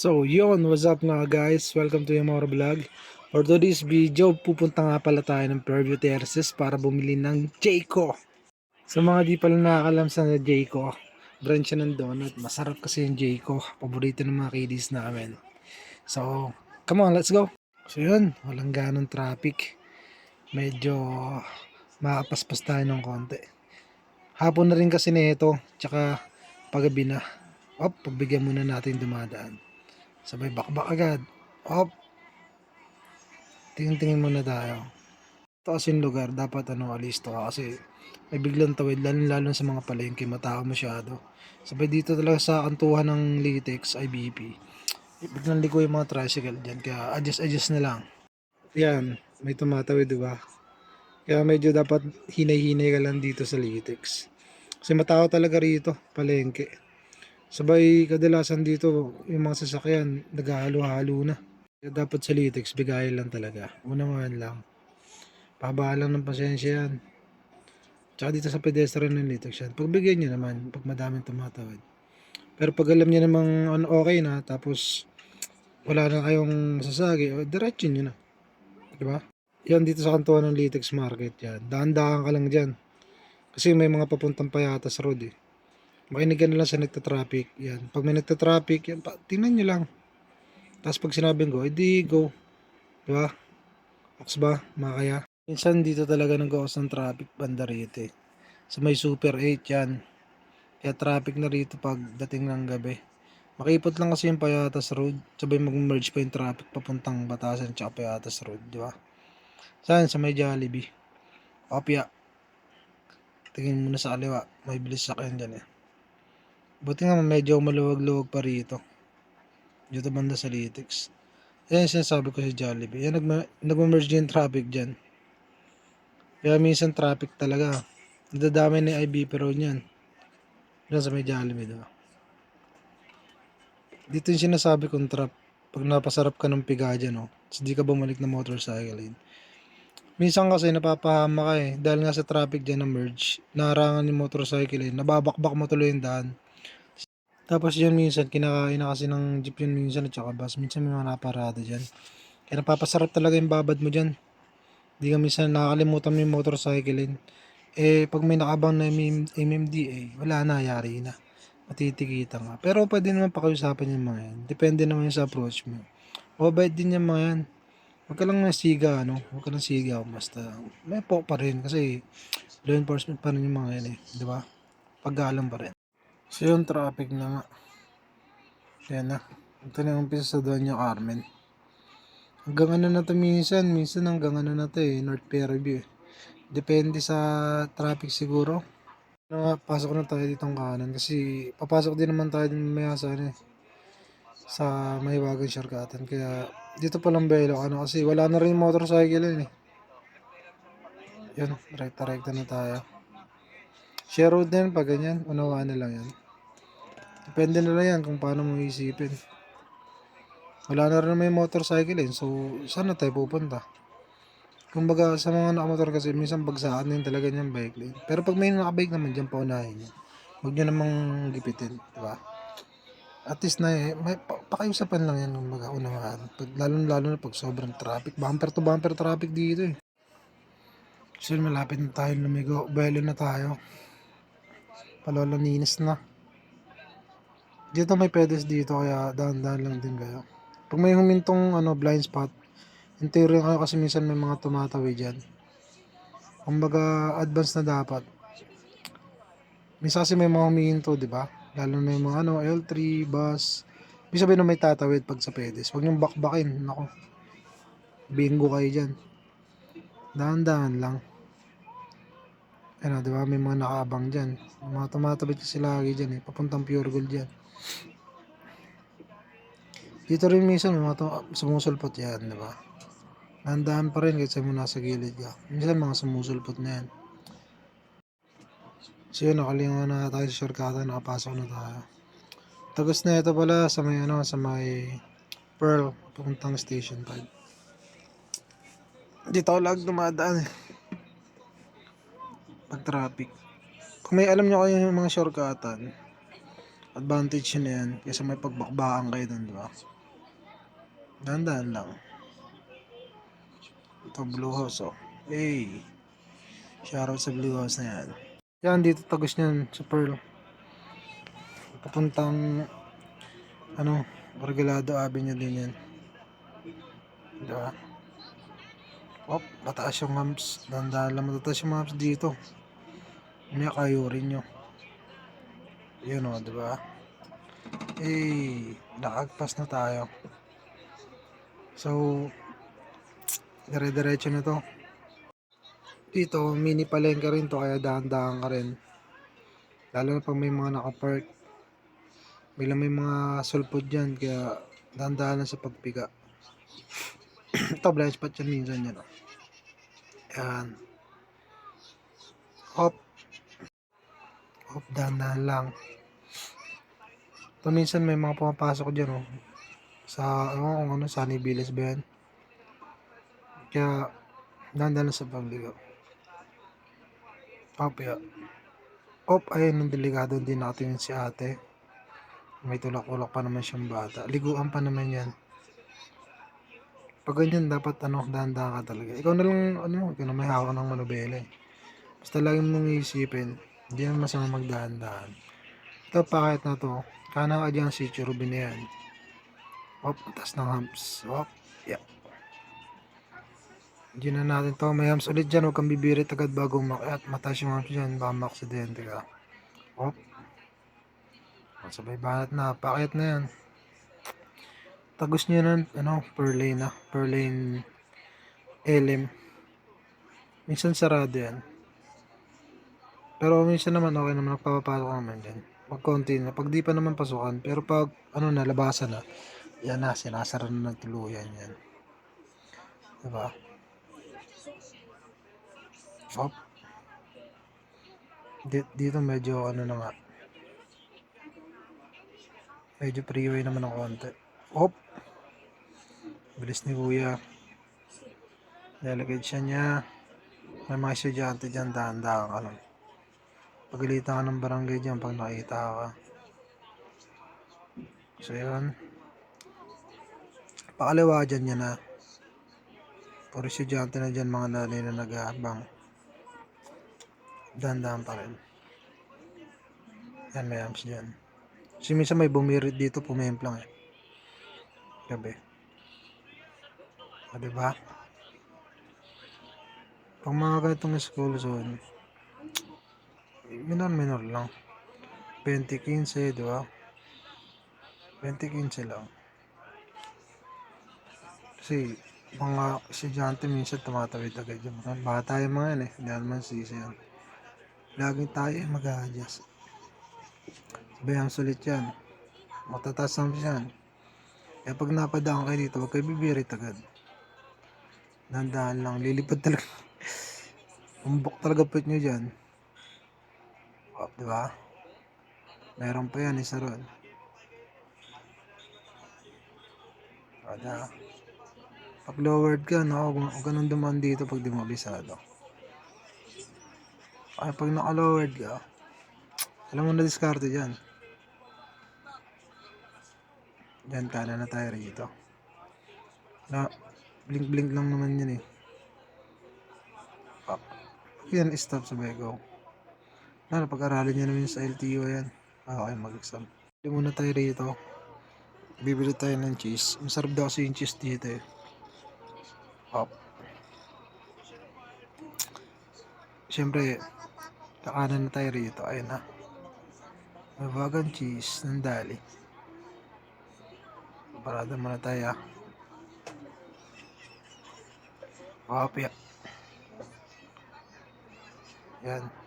So, yun, what's up nga guys? Welcome to Yamora Vlog. For today's video, pupunta nga pala tayo ng Fairview Terraces para bumili ng Jayco. Sa mga di pala nakakalam sa Jayco, brand siya ng donut. Masarap kasi yung Jayco. Paborito ng mga kiddies namin. So, come on, let's go. So yun, walang ganong traffic. Medyo makapaspas tayo ng konti. Hapon na rin kasi nito, tsaka paggabi na. Op, pagbigyan muna natin dumadaan. Sabay bakbak agad. Op. Tingin-tingin muna tayo. Ito kasi lugar, dapat ano, alisto ka kasi may biglang tawid, lalo lalo sa mga palengke, matao masyado. Sabay dito talaga sa kantuhan ng Litex, IBP. Biglang liko yung mga tricycle dyan, kaya adjust-adjust na lang. Yan, may tumatawid, di ba? Kaya medyo dapat hinay-hinay ka lang dito sa Litex. Kasi matao talaga rito, palengke. Sabay kadalasan dito yung mga sasakyan naghahalo-halo na. Kaya dapat sa Litex bigayan lang talaga. Unahan lang. Pababa lang ng pasensya yan. Tsaka dito sa pedestrian ng Litex yan. Pagbigyan nyo naman pag madaming tumatawid. Pero pag alam nyo namang okay na tapos wala na kayong masasagi, o, diretso nyo na. Diba? Yan dito sa kantuan ng Litex Market yan. Daan-daan ka lang dyan. Kasi may mga papuntang payatas road eh. Makinig na lang sa nagta-traffic. Yan. Pag may nagta-traffic, yan, pa, tingnan nyo lang. Tapos pag sinabing go, edi go. Di ba? Ox ba? Makaya. Minsan dito talaga nag-oos ng traffic banda rito eh. Sa may Super 8 yan. Kaya traffic na rito pag dating ng gabi. Makipot lang kasi yung Payatas Road. Sabay mag-merge pa yung traffic papuntang Batasan tsaka Payatas Road. Di ba? Saan? Sa may Jollibee. Opya. Tingin muna sa kaliwa. May bilis sakyan dyan eh. Buti nga medyo maluwag-luwag pa rito. Dito banda sa Litex. Yan yung sinasabi ko sa Jollibee. Yan nagma- nagma-merge yung traffic dyan. Kaya minsan traffic talaga. Nadadami na IBP road yan. Yan sa may Jollibee, diba? Dito yung sinasabi kong trap. Pag napasarap ka ng piga dyan, no? Tapos di ka bumalik na motorcycle lane. Minsan kasi napapahama ka eh. Dahil nga sa traffic dyan na merge. Naharangan yung motorcycle lane. Nababakbak mo tuloy yung daan. Tapos yan minsan, kinakain na kasi ng jeep yun minsan at saka bus. Minsan may mga naparada dyan. Kaya napapasarap talaga yung babad mo dyan. Hindi ka minsan nakakalimutan mo yung motorcycle lane. Eh, pag may nakabang na MM, MMDA, wala na, yari na. Matitikita nga. Pero pwede naman pakiusapan yung mga yan. Depende naman sa approach mo. Mabait din yung mga yan. Huwag ka lang siga, ano? Huwag ka lang siga. Basta, may po pa rin. Kasi, law enforcement pa rin yung mga yan eh. Di ba? Pag-aalam pa rin. So yung traffic na nga. Yan na. Ito na yung umpisa sa yung Carmen. Hanggang ano na to minsan. Minsan hanggang ano na to eh. North Fairview eh. Depende sa traffic siguro. Ano nga, pasok na tayo ditong kanan. Kasi papasok din naman tayo din mamaya sa ano eh. Sa Mahiwagan Shortcutan. Kaya dito pa lang belok ano. Kasi wala na rin motorcycle yun eh. Yan, rekta-rekta na tayo. Share road din pag ganyan. Unawaan na lang yan. Depende na lang yan kung paano mo isipin. Wala na rin may motorcycle eh. So, saan na tayo pupunta? Kumbaga, sa mga nakamotor kasi, minsan bagsaan din talaga niyang bike lane. Pero pag may nakabike naman dyan, paunahin niyo. Huwag niyo namang gipitin, di ba? At least na eh, may, pa, pakiusapan lang yan, kumbaga, unawaan. Pag, lalo, lalo na pag sobrang traffic. Bumper to bumper traffic dito eh. So, malapit na tayo lumigo. Belo na tayo. Paloloninis na. Dito may pedes dito kaya dahan-dahan lang din kayo. Pag may humintong ano, blind spot, interior kayo kasi minsan may mga tumatawid dyan. Kumbaga, advance na dapat. Minsan kasi may mga humihinto, di ba? Lalo na yung mga ano, L3, bus. Ibig sabihin na may tatawid pag sa pedes. Huwag niyong bakbakin. Nako. Bingo kayo dyan. Dahan-dahan lang. Ano, di ba? May mga nakaabang dyan. Mga tumatawid kasi lagi dyan eh. Papuntang pure gold dyan. Dito rin minsan mga tu- sumusulpot yan, di ba? Nandahan pa rin kahit sa mo nasa gilid ka. Minsan mga sumusulpot na yan. So yun, nakalingon na tayo sa shortcut, nakapasok na tayo. Tagos na ito pala sa may ano, sa may Pearl, papuntang Station 5. Dito ako lag dumadaan eh. Pag traffic. Kung may alam nyo kayo yung mga shortcutan, Advantage na yan. Kasi may pagbakbakan kayo dun, di ba? Dahan-dahan lang. Ito, Blue House, oh. Hey! Shoutout sa Blue House na yan. Yan, dito tagos niyan sa Pearl. Papuntang, ano, Regalado Avenue din yan. Diba? Op, mataas yung humps. Dandahan lang matataas yung humps dito. May kayurin nyo. Yun o, diba? Eh, nakagpas na tayo. So, dire-diretso na to. Dito, mini palengke rin to, kaya dahan-dahan ka rin. Lalo na pag may mga nakapark. Biglang may mga sulpod dyan, kaya dahan-dahan lang sa pagpiga. Ito, blind spot yan minsan yan. oh. Yan. Hop. Hop, dahan-dahan lang. Ito minsan may mga pumapasok dyan, oh. Sa, ano, kung ano, Sunny Villas ba yan? Kaya, lang sa pagligo. Papaya. Hop, ayun, nung delikado din natin si ate. May tulak-ulak pa naman siyang bata. Liguan pa naman yan. Pag ganyan, dapat ano, dahan-dahan ka talaga. Ikaw na lang, ano, ikaw na may hawak ng manubela eh. Basta lagi mong iisipin, hindi naman masama magdahan-dahan. Ito, pakit na to. Kana ka dyan si Cherubin na yan. Hop, taas ng humps. Hop, yeah. Hindi na natin to. May humps ulit dyan. Huwag kang bibirit agad bago umakyat. Mataas yung humps dyan. Baka maaksidente ka. Hop. Sabay banat na. Pakit na yan. Tagos niya ng ano, per lane na. Per lane LM. Minsan sarado yan. Pero minsan naman okay naman. Nagpapapasok naman dyan. Pag konti na. Pag di pa naman pasukan. Pero pag ano na, labasan na. Yan na. Sinasara na ng tuluyan yan. Diba? Hop. Di- Dito medyo ano na nga. Medyo freeway naman ng konti. Hop. Bilis ni kuya. Delegate siya niya. May mga estudyante dyan, dahan-dahan ka lang. Pagalitan ka ng barangay dyan pag nakita ka. So yun. Pakaliwa dyan yan na. Puro na dyan, mga nanay na nag-aabang. Dahan-dahan pa rin. Yan, may amps dyan. Kasi minsan may bumirit dito, pumemplang eh. Gabi. O, diba? Pag mga ganitong school zone, minor-minor lang. 20-15, di ba? 20-15 lang. Kasi, mga estudyante minsan tumatawid agad yung mga bata yung mga yan eh. Hindi naman sisi yan. Laging tayo eh, mag-a-adjust. Bayang sulit yan. Matataas naman yan. Kaya pag napadaan kayo dito, huwag kayo bibirit agad. Dandahan lang. Lilipad talaga. Umbok talaga put nyo dyan. Di ba? Meron pa yan, isa ron. O, da. Pag lowered ka, no, huwag ka nang dito pag di. Ay, pag naka-lowered ka, alam mo na diskarte dyan. Dyan, kanan na tayo rito. Na, blink-blink lang naman yan eh. Up. Yan, stop sa Bego. Na, pag-aralin niya naman sa LTO yan. Ah, okay, mag-exam. Bili muna tayo rito. Bibili tayo ng cheese. Masarap daw kasi yung cheese dito eh. Up. Siyempre, kakanan na tayo rito. Ayun na. May vegan cheese ng. Parada muna tayo ah. Kapya. Yan.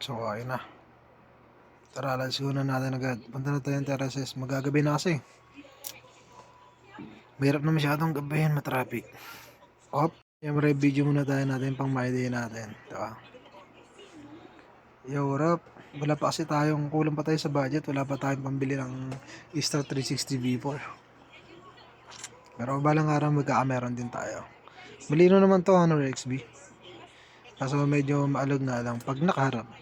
So, ayun na. Tara, alas na natin agad. Punta na tayo ng terraces. Magagabi na kasi. Mahirap na masyadong gabihin, matraffic. Op. Siyempre, video muna tayo natin pang my natin. Diba? Yo, what? Wala pa kasi tayong, kulang pa tayo sa budget. Wala pa tayong pambili ng Insta 360 V4. Pero balang araw magkakameron din tayo. Malino naman to, Honor XB. Kaso medyo maalog nga lang pag nakaharap.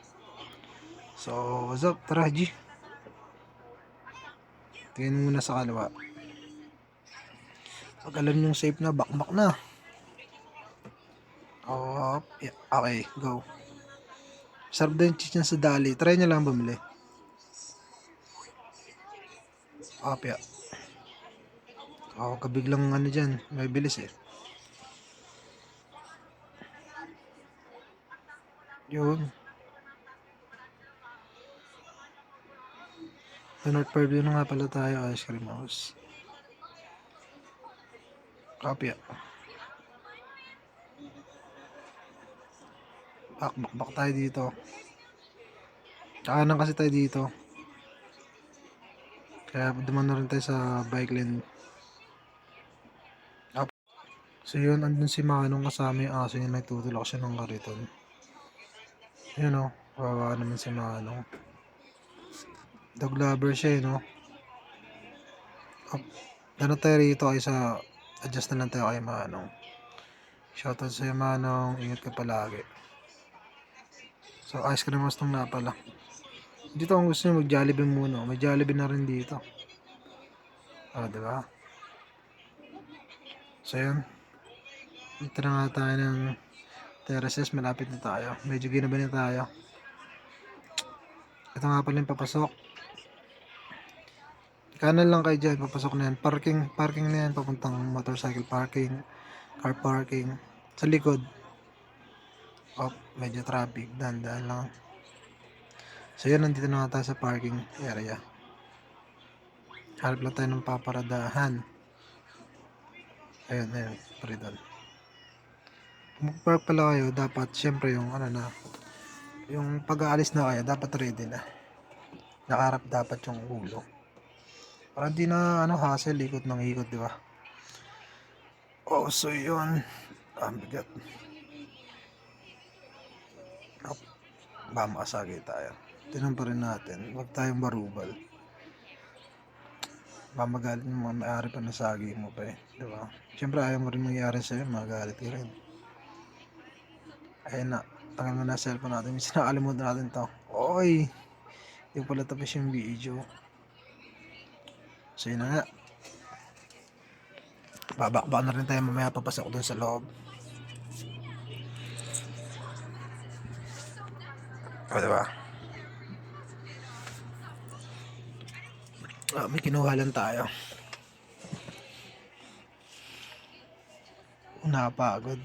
So, what's up? Tara, G. Tingin muna sa kaliwa. Pag alam yung safe na, bakbak na. Oh, yeah. okay, go. Sarap din yung chicken sa dali. Try nyo lang bumili. Opya. Ako kabiglang ano dyan, may bilis eh. Yun. Sa North Purview na nga pala tayo, ice cream house. Kopya. Bak, bak, bak tayo dito. Kakanan kasi tayo dito. Kaya duman na rin tayo sa bike lane. Up. So yun, andun si Manong kasama yung aso niya, nagtutulak siya ng kariton. Yun o, kawawa naman si Manong. Dog lover siya eh, no? Up. Ano tayo rito ay sa adjust na lang tayo kay Manong. Shoutout sa'yo Manong, ingat ka palagi. So ice cream house nung napala. Dito ang gusto nyo mag-jollibee muna. May jollibee na rin dito. Ah, di ba? So yun. Dito na nga tayo ng terraces. Malapit na tayo. Medyo ginabi na tayo. Ito nga pala yung papasok. Kanan lang kayo dyan. Papasok na yan. Parking, parking na yan. Papuntang motorcycle parking. Car parking. Sa likod. Oh, medyo traffic. Dahan-dahan lang. So yun, nandito na tayo sa parking area. Harap lang tayo ng paparadahan. Ayun, ayun. Pari doon. Kung mag-park pala kayo, dapat syempre yung ano na, yung pag-aalis na kayo, dapat ready na. Nakaharap dapat yung ulo. Para di na ano, hassle, ikot ng ikot, di ba? Oh, so yun. Ang bigat. Up. Ba, tayo. Tinan pa rin natin. Huwag tayong barubal. Mamagalit mga may-ari pa nasagi mo pa eh. Di ba? Siyempre ayaw mo rin mangyari sa'yo. Magalit ka rin. Ayun na. Tangal mo na cellphone natin. Minsan nakalimutan natin to. Oy! Hindi pala tapos yung video. So yun na nga. Babakbak na rin tayo mamaya papasok dun sa loob. O diba? Ah, may kinuha lang tayo. Nakapagod.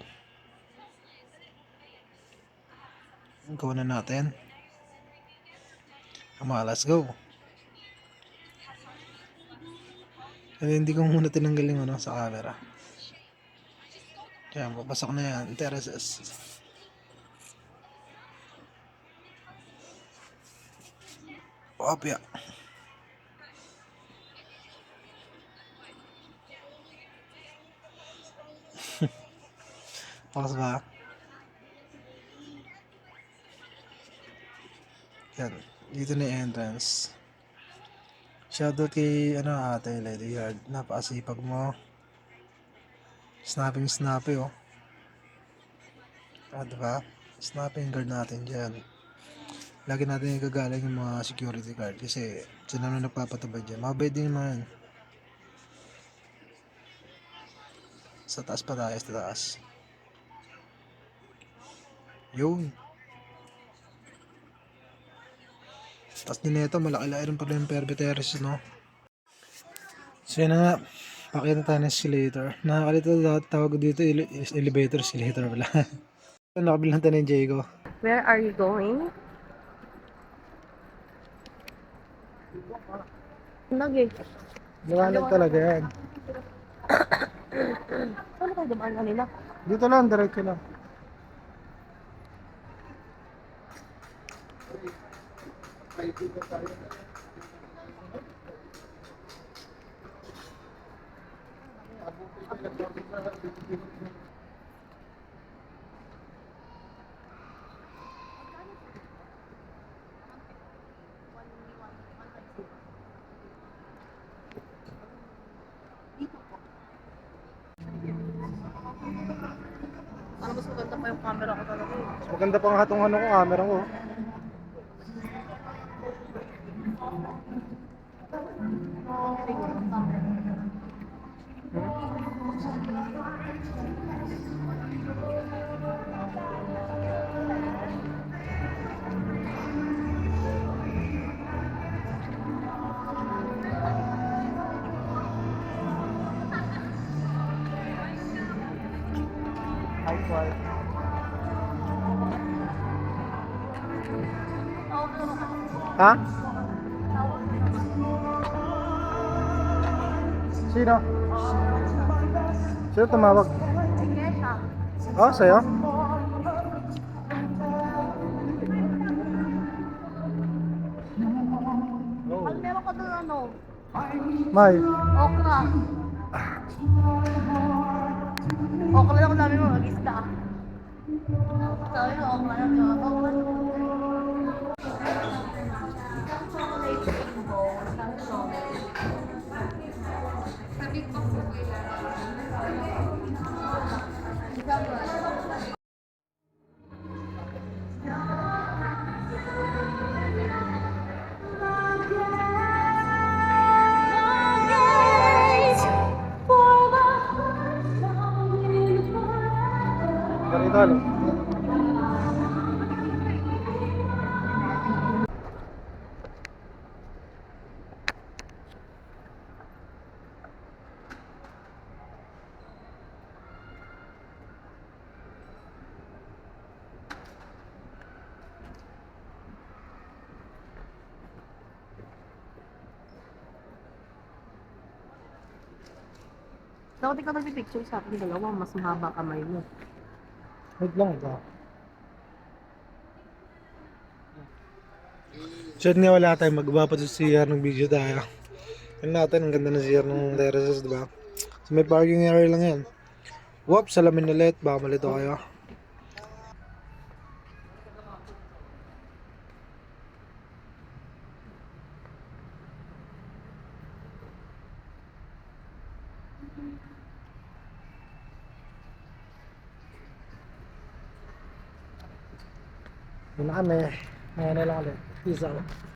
Gawa na natin. Come on, let's go. Kaya hindi ko muna tinanggal yung ano sa camera. Kaya papasok na yan. Terraces. Opya. Pakas ba? Yan. Dito na entrance. Shoutout kay ano ate Lady Yard. Napakasipag mo. Snapping snappy oh. Ah, diba? Snapping guard natin dyan. Lagi natin igagalang yung mga security guard kasi sila na nagpapatabay dyan. Mabait din naman. Sa taas pa tayo, sa taas. Yun. Tapos din ito, malaki-laki rin pala yung Perviteris, no? So yun na nga, pakita tayo ng escalator. Nakakalito lahat tawag dito, elevator, escalator pala. Nakabilang tayo ng Jago. Where are you going? Lagi. Liwanag talaga yan. Ano kayo dumaan kanina? Dito lang, diretso lang. Para mas maganda pa yung camera ko talaga eh. Mas maganda pa ang hatong ano ko, camera ko. Ha? Sino? Sino tumawag? Oh, sa'yo? Ano meron ka doon ano? May. Okra. Okra lang namin mo, mag-isda. Sabi mo, okra lang yun. Okra Dapat ikaw nagpipicture sa akin dalawa, mas mahaba kamay mo. Wait lang ito. Shit nga wala tayong magawa pa sa CR ng video tayo. Yan natin, ang ganda ng CR ng terraces, di ba? So may parking area lang yan. Whoops, salamin ulit. Baka malito kayo. Yun na kami. Ngayon na lang ulit. Peace out.